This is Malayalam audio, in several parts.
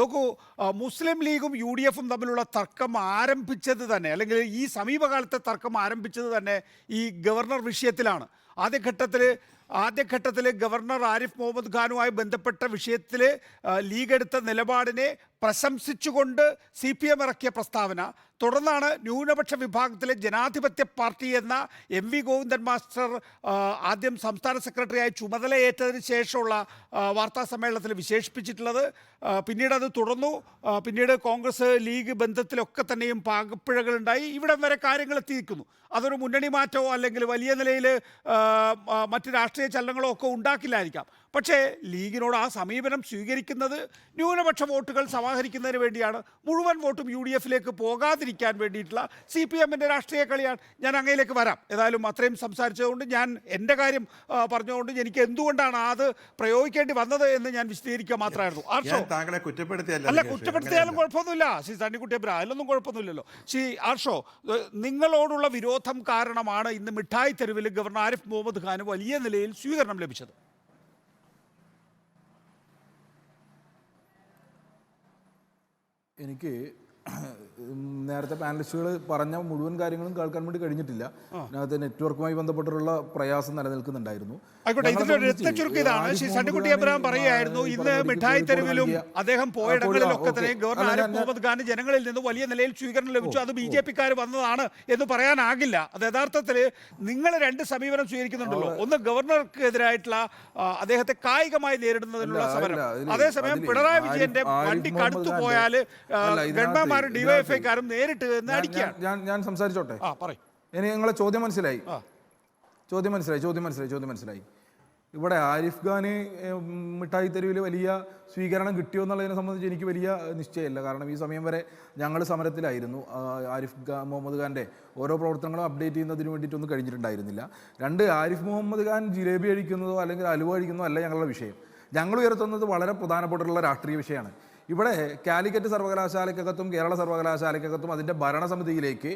നോക്കൂ മുസ്ലിം ലീഗും യു ഡി എഫും തമ്മിലുള്ള തർക്കം ആരംഭിച്ചത് തന്നെ അല്ലെങ്കിൽ ഈ സമീപകാലത്തെ തർക്കം ആരംഭിച്ചത് തന്നെ ഈ ഗവർണർ വിഷയത്തിലാണ്. ആദ്യഘട്ടത്തിൽ ആദ്യഘട്ടത്തിൽ ഗവർണർ ആരിഫ് മുഹമ്മദ് ഖാനുമായി ബന്ധപ്പെട്ട വിഷയത്തിൽ ലീഗ് എടുത്ത നിലപാടിനെ പ്രശംസിച്ചുകൊണ്ട് സി പി എം ഇറക്കിയ പ്രസ്താവന. തുടർന്നാണ് ന്യൂനപക്ഷ വിഭാഗത്തിലെ ജനാധിപത്യ പാർട്ടി എന്ന എം വി ഗോവിന്ദൻ മാസ്റ്റർ ആദ്യം സംസ്ഥാന സെക്രട്ടറിയായി ചുമതലയേറ്റതിന് ശേഷമുള്ള വാർത്താ സമ്മേളനത്തിൽ വിശേഷിപ്പിച്ചിട്ടുള്ളത്. പിന്നീട് അത് തുടർന്നു. പിന്നീട് കോൺഗ്രസ് ലീഗ് ബന്ധത്തിലൊക്കെ തന്നെയും പാകപ്പിഴകളുണ്ടായി. ഇവിടം വരെ കാര്യങ്ങൾ എത്തിയിരിക്കുന്നു. അതൊരു മുന്നണി മാറ്റമോ അല്ലെങ്കിൽ വലിയ നിലയിൽ മറ്റ് രാഷ്ട്രീയ ചലനങ്ങളോ ഒക്കെ ഉണ്ടാക്കില്ലായിരിക്കാം. പക്ഷേ ലീഗിനോട് ആ സമീപനം സ്വീകരിക്കുന്നത് ന്യൂനപക്ഷ വോട്ടുകൾ സമാഹരിക്കുന്നതിന് വേണ്ടിയാണ്. മുഴുവൻ വോട്ടും യു ഡി എഫിലേക്ക് പോകാതിരിക്കാൻ വേണ്ടിയിട്ടുള്ള സി പി എമ്മിന്റെ രാഷ്ട്രീയ കളിയാണ് ഞാൻ അങ്ങയിലേക്ക് വരാം. ഏതായാലും അത്രയും സംസാരിച്ചതുകൊണ്ട് ഞാൻ എന്റെ കാര്യം പറഞ്ഞുകൊണ്ട് എനിക്ക് എന്തുകൊണ്ടാണ് അത് പ്രയോഗിക്കേണ്ടി വന്നത് എന്ന് ഞാൻ വിശദീകരിക്കുക മാത്രമായിരുന്നു. ആർഷോ? താങ്കളെ കുറ്റപ്പെടുത്തിയല്ല അല്ല. കുറ്റപ്പെടുത്തിയാലും. കുഴപ്പമൊന്നുമില്ല. ശ്രീ തണ്ണിക്കുട്ടി അബ്ര അതിലൊന്നും കുഴപ്പമൊന്നുമില്ലല്ലോ. ശ്രീ ആർഷോ നിങ്ങളോടുള്ള വിരോധം കാരണമാണ് ഇന്ന് മിഠായി തെരുവിൽ ഗവർണർ ആരിഫ് മുഹമ്മദ് ഖാന് വലിയ നിലയിൽ സ്വീകരണം ലഭിച്ചത്. എനിക്ക് നേരത്തെ പാനലിസ്റ്റുകൾ പറഞ്ഞ മുഴുവൻ കാര്യങ്ങളും കേൾക്കാൻ വേണ്ടി കഴിഞ്ഞിട്ടില്ല. അതിനകത്ത് നെറ്റ്വർക്കുമായി ബന്ധപ്പെട്ടിട്ടുള്ള പ്രയാസം നിലനിൽക്കുന്നുണ്ടായിരുന്നു. ആയിക്കോട്ടെ ഞങ്ങളെ ഇതിന്റെ ഒരു സംബന്ധിച്ച് രക്തചുരുക്കം ഇതാണ്. ശ്രീ സണ്ണിക്കുട്ടി അബ്രഹാം പറയുകയായിരുന്നു ഇന്ന് മിഠായി തെരുവിലും അദ്ദേഹം പോയിടങ്ങളിലൊക്കെ. തന്നെ ഗവർണർ ആരിഫ് മുഹമ്മദ് ഖാൻ ജനങ്ങളിൽ നിന്ന് വലിയ നിലയിൽ സ്വീകരണം ലഭിച്ചു. അത് ബി ജെ പിക്കാർ വന്നതാണ് എന്ന് പറയാനാകില്ല. അത് യഥാർത്ഥത്തിൽ നിങ്ങൾ രണ്ട് സമീപനം സ്വീകരിക്കുന്നുണ്ടല്ലോ. ഒന്ന് ഗവർണർക്കെതിരായിട്ടുള്ള അദ്ദേഹത്തെ കായികമായി നേരിടുന്നതിനുള്ള സമരം. അതേസമയം പിണറായി വിജയന്റെ വണ്ടി കടുത്തു പോയാൽ ഗവൺമെന്റ് ഇതിനകത്ത് ഡിവൈഎഫ്ഐക്കാരും നേരിട്ട് ഞാൻ- അടിക്കുകയാണ് ഞാൻ ഞാൻ സംസാരിച്ചോട്ടെ? ആ പറയും. ഇനി നിങ്ങളെ ചോദ്യം മനസ്സിലായി. ചോദ്യം മനസ്സിലായി ചോദ്യം മനസ്സിലായി ചോദ്യം മനസ്സിലായി. ഇവിടെ ആരിഫ് ഖാന് മിഠായി തെരുവിൽ വലിയ സ്വീകരണം കിട്ടിയോ എന്നുള്ളതിനെ സംബന്ധിച്ച് എനിക്ക് വലിയ നിശ്ചയമില്ല. കാരണം ഈ സമയം വരെ ഞങ്ങൾ സമരത്തിലായിരുന്നു. ആരിഫ് ഖാൻ മുഹമ്മദ് ഖാന്റെ ഓരോ പ്രവർത്തനങ്ങളും അപ്ഡേറ്റ് ചെയ്യുന്നതിന് വേണ്ടിയിട്ടൊന്നും കഴിഞ്ഞിട്ടുണ്ടായിരുന്നില്ല. രണ്ട് ആരിഫ് മുഹമ്മദ് ഖാൻ ജിലേബി അഴിക്കുന്നതോ അല്ലെങ്കിൽ അലുവ അഴിക്കുന്നതോ അല്ല ഞങ്ങളുടെ വിഷയം. ഞങ്ങൾ ഉയർത്തുന്നത് വളരെ പ്രധാനപ്പെട്ടുള്ള രാഷ്ട്രീയ വിഷയമാണ്. ഇവിടെ കാലിക്കറ്റ് സർവകലാശാലയ്ക്കകത്തും കേരള സർവകലാശാലയ്ക്കകത്തും അതിന്റെ ഭരണസമിതിയിലേക്ക്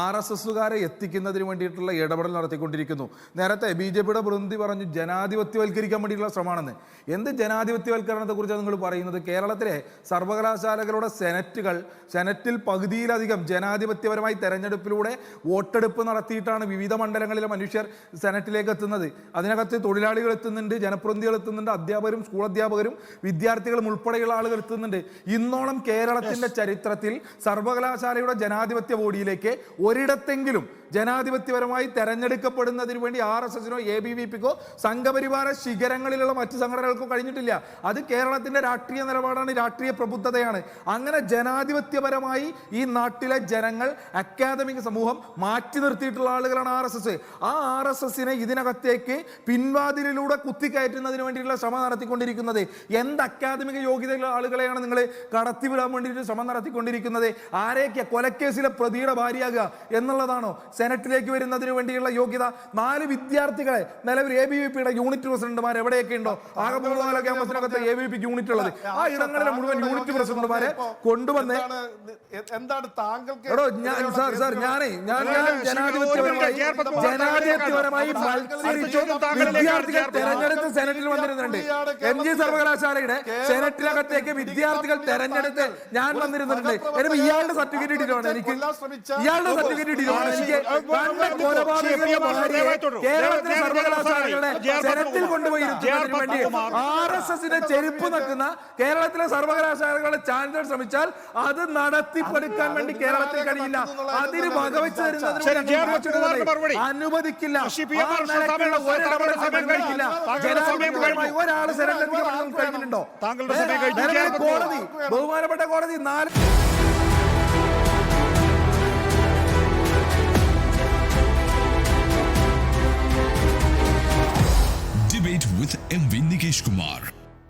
ആർ എസ് എസുകാരെ എത്തിക്കുന്നതിന് വേണ്ടിയിട്ടുള്ള ഇടപെടൽ നടത്തിക്കൊണ്ടിരിക്കുന്നു. നേരത്തെ ബി ജെ പിയുടെ പ്രതിനിധി പറഞ്ഞു ജനാധിപത്യവൽക്കരിക്കാൻ വേണ്ടിയിട്ടുള്ള ശ്രമമാണെന്ന്. എന്ത് ജനാധിപത്യവൽക്കരണത്തെക്കുറിച്ചാണ് നിങ്ങൾ പറയുന്നത്? കേരളത്തിലെ സർവകലാശാലകളുടെ സെനറ്റുകൾ സെനറ്റിൽ പകുതിയിലധികം ജനാധിപത്യപരമായി തെരഞ്ഞെടുപ്പിലൂടെ വോട്ടെടുപ്പ് നടത്തിയിട്ടാണ് വിവിധ മണ്ഡലങ്ങളിലെ മനുഷ്യർ സെനറ്റിലേക്ക് എത്തുന്നത്. അതിനകത്ത് തൊഴിലാളികൾ എത്തുന്നുണ്ട് ജനപ്രതിനിധികൾ എത്തുന്നുണ്ട് അധ്യാപകരും സ്കൂൾ അധ്യാപകരും വിദ്യാർത്ഥികളും ഉൾപ്പെടെയുള്ള ആളുകൾ എത്തുന്നുണ്ട്. ഇന്നോളം കേരളത്തിന്റെ ചരിത്രത്തിൽ സർവകലാശാലയുടെ ജനാധിപത്യ ബോഡിയിലേക്ക് ഒരിടത്തെങ്കിലും ജനാധിപത്യപരമായി തെരഞ്ഞെടുക്കപ്പെടുന്നതിന് വേണ്ടി ആർ എസ് എസിനോ എ ബി വി പിക്കോ സംഘപരിവാര ശിഖരങ്ങളിലുള്ള മറ്റ് സംഘടനകൾക്കോ കഴിഞ്ഞിട്ടില്ല. അത് കേരളത്തിന്റെ രാഷ്ട്രീയ നിലപാടാണ് രാഷ്ട്രീയ പ്രബുദ്ധതയാണ്. അങ്ങനെ ജനാധിപത്യപരമായി ഈ നാട്ടിലെ ജനങ്ങൾ അക്കാദമിക് സമൂഹം മാറ്റി നിർത്തിയിട്ടുള്ള ആളുകളാണ് ആർ എസ് എസ്. ആ ആർ എസ് എസിനെ ഇതിനകത്തേക്ക് പിൻവാതിലിലൂടെ കുത്തിക്കയറ്റുന്നതിന് വേണ്ടിയിട്ടുള്ള ശ്രമം നടത്തിക്കൊണ്ടിരിക്കുന്നത്. എന്ത് അക്കാദമിക യോഗ്യതയുള്ള ആളുകളെയാണ് നിങ്ങൾ കടത്തിവിടാൻ വേണ്ടിയിട്ട് ശ്രമം നടത്തിക്കൊണ്ടിരിക്കുന്നത്. ആരെയൊക്കെ കൊലക്കേസിലെ പ്രതിയുടെ ഭാര്യയാകുക എന്നുള്ളതാണോ സെനറ്റിലേക്ക് വരുന്നതിന് വേണ്ടിയുള്ള യോഗ്യത? നാല് വിദ്യാർത്ഥികളെ നിലവിൽ എ ബി വി പിയുടെ യൂണിറ്റ് പ്രസിഡന്റുമാർ എവിടെയൊക്കെ ഉണ്ടോ? ആകെ ക്യാമ്പസിനകത്ത് എ ബി പിക്ക് യൂണിറ്റ് ഉള്ളത്. ആ ഇടങ്ങളിലെ മുഴുവൻ യൂണിറ്റ് പ്രസിഡന്റുമാരെ കൊണ്ടുവന്ന് എന്താണ് താങ്കൾക്ക് എടോ ഞാൻ സാർ സാർ ഞാനേ ഞാൻ ഞാൻ ജനാധിപത്യപരമായി ജനാധിപത്യപരമായി മത്സരിച്ചു വിദ്യാർത്ഥികൾ തെരഞ്ഞെടുത്ത് സെനറ്റിൽ വന്നിരുന്നുണ്ട് എം ജി സർവകലാശാലയുടെ സെനറ്റിനകത്തേക്ക് വിദ്യാർത്ഥികൾ തെരഞ്ഞെടുത്ത് ഞാൻ വന്നിരുന്നുണ്ട് എനിക്ക് ഇയാളുടെ സർട്ടിഫിക്കറ്റ് ഇട്ടിട്ടാണ് എനിക്ക്? ഇയാളുടെ സർട്ടിഫിക്കറ്റ് ഇട്ടിട്ടാണ് എനിക്ക്? കേരളത്തിലെ സർവകലാശാലകളുടെ ജനത്തിൽ കൊണ്ടുപോയി വേണ്ടി ആർ എസ് എസിന്റെ ചെരുപ്പ് നക്കുന്ന കേരളത്തിലെ സർവകലാശാലകളുടെ ചാൻസലർ ശ്രമിച്ചാൽ അത് നടത്തിപ്പെടുക്കാൻ വേണ്ടി കേരളത്തിൽ കഴിയില്ല. അതിന് വകവെച്ച് തരുന്നതിന്. അനുവദിക്കില്ല. ഒരാൾ കഴിഞ്ഞിട്ടുണ്ടോ താങ്കളുടെ കോടതി. ബഹുമാനപ്പെട്ട കോടതി നാല്